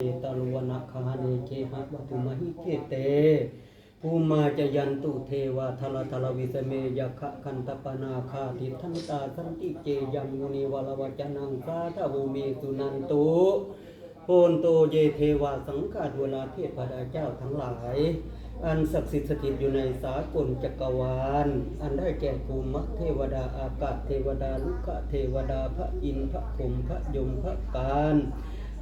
เตาลุวนาคาเนเคหะวัตุมหิเกเตภูมาจยันตุเทวาทลทลวิสเมยคะคันตปนาคาติทันตาสันติเจยัมุนีวลวจนังสาธภูเมสุนันตุโพนโตเยเทวาสังกาดวลาเทพดาเจ้าทั้งหลาย อันศักดิ์สิทธิ์สถิตอยู่ในสากลจักรวาล อันได้แก่ภูมิเทวดาอากาศเทวดาลุกะเทวดาพระอินทร์พระพรมพระยมพระการ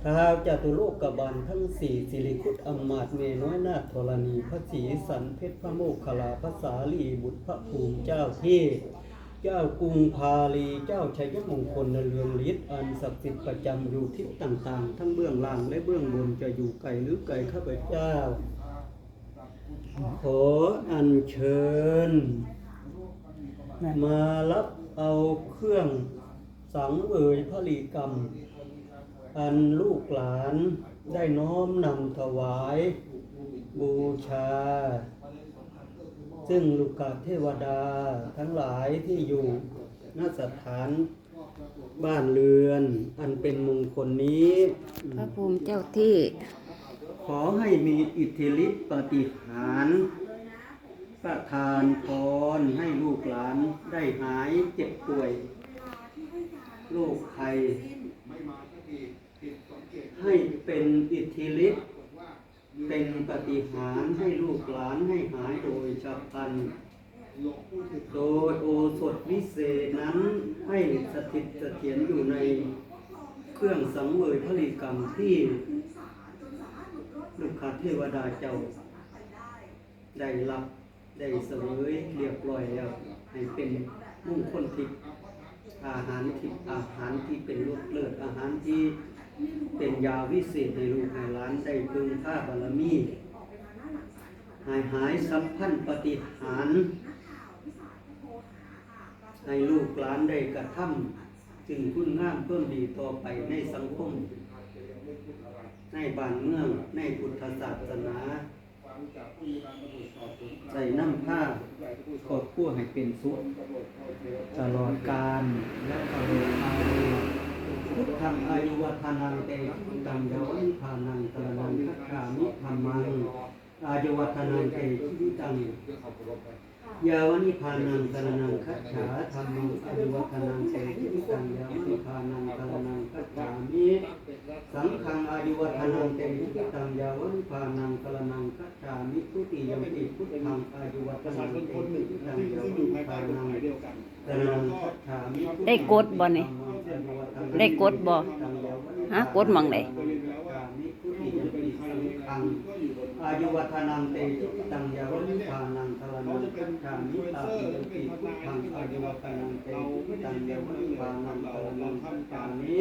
ท้าวจตุโลกกบาลทั้งสี่สิริคุตอมาตเมน้อยนาถธรณีพระศรีสันเพชรพระโมคคลาพระสาลีบุตรพระภูมิเจ้าที่ เจ้ากรุงพาลีเจ้าชัยมงคลนเรืองฤทธิ์อันศักดิ์สิทธิ์ประจำอยู่ทิศต่างๆ ทั้งเบื้องล่างและเบื้องบนจะอยู่ไกลหรือไกลข้าพเจ้า ขออัญเชิญ มารับเอาเครื่องสังเวยพระลีกรรม อันลูกหลานได้น้อมนำถวาย บูชา ซึ่งลูกกาเทวดาทั้งหลายที่อยู่ณสถานบ้านเรือน อันเป็นมงคลนี้พระภูมิเจ้าที่ ขอให้มีอิทธิฤทธิปาฏิหารย์ประทานพรให้ลูกหลานได้หายเจ็บป่วย โรคภัย ให้เป็น อิทธิฤทธิ์เป็นปฏิหารให้ลูกหลานให้หายโดยฉับพลัน โดยโอสถวิเศษนั้นให้สถิตเสถียรอยู่ในเครื่องสังเวยพลิกรรมที่ลูกค้าเทวดาเจ้า ได้รับได้เสวยเรียบร้อยแล้วให้เป็นมุ่งคลทิพย์อาหารทิพย์อาหารที่เป็นรสเลิศอาหารที่ เป็นยาวิเศษในลูกให้หลานได้พึงค่าบารมีหายหายสัพพันธ์ปฏิหารให้ลูกหลานได้กระทำจึงคุณงามเพิ่มดีต่อไปในสังคม ในบ้านเมือง ในพุทธศาสนาใส่น้ำผ้าขอบคู่ให้เป็นสุขตลอดกาลและตลอดอายุพุ ทธังอายุวัฒนังเตพุทธังยาวิภานังตระนังคัจฉามิธรรมังอายุวัฒนังเตพุทธังยาวนิพานังตระนังคัจฉาธรรมังอนุวัฒนังเสจิตังยาวนิพานังตระนังคัจฉามิสังฆังอายุวัฒนังเตจิตังยาวนิพานังตระนังคัจฉามิทุติยมปิพุทธังอายุวัฒนังเตจิตังยาวนิพานังตระนังคัจฉามิได้กดบ่เนี่ย ได้กดบ่หากดม่องใดอายุวัฒนังเตจิตังยาวนิพานังตระนังคัจฉามิตาปิยปิพุทธังอายุวัฒนังเตจิตังยาวนิพานังตระนังคัจฉามิ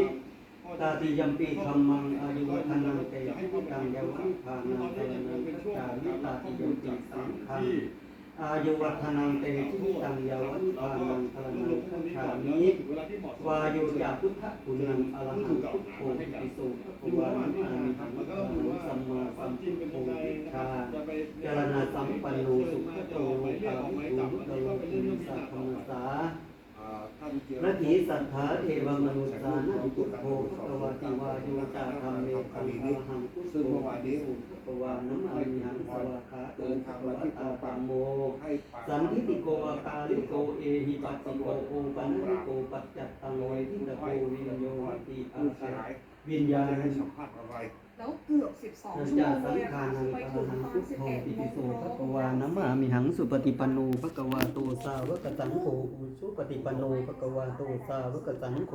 ตาติยัมปีธรรมังอายุวัฒนังเตจิตังยาวนิพานังตระนังคัจฉามิตาติยัมปีสังฆัง อายุวัฒนังเตจิตังยาวนิพานังตระนังคัจฉามิวาโยยาพุทธคุณังอรหังพุทโธติโสภวานิอามิหังสัมมาสัมพุทโธวิชาจารณาสัมปันโนสุขโตโลกาวิสุตโตโลกุสัพพมัสสาระถีสัทธาเทวมนุสสานังพุทโธภควาติวาโยจาธรรมเมตังอรหังพุทโธติโสภวานัมอามิหัง สวากขาโตภควตาปัมโม สันทิติโกอาคาลิโกเอหิปัสสิโกโอปันนิโกปัจจัตตังเวทิตโกวิญโยติอาสาวิญญาณให้สัมภาษณ์อะไรแล้วเกือบ12ชั่วโมงเลยค่ะไปถึงหังประพุมาณทโธ11ติโมปิงโสภควานัมามิหังสุปฏิปันโนภควาโตสาวกสังโฆสุปฏิปันโนภควาโตสาวกสังโฆ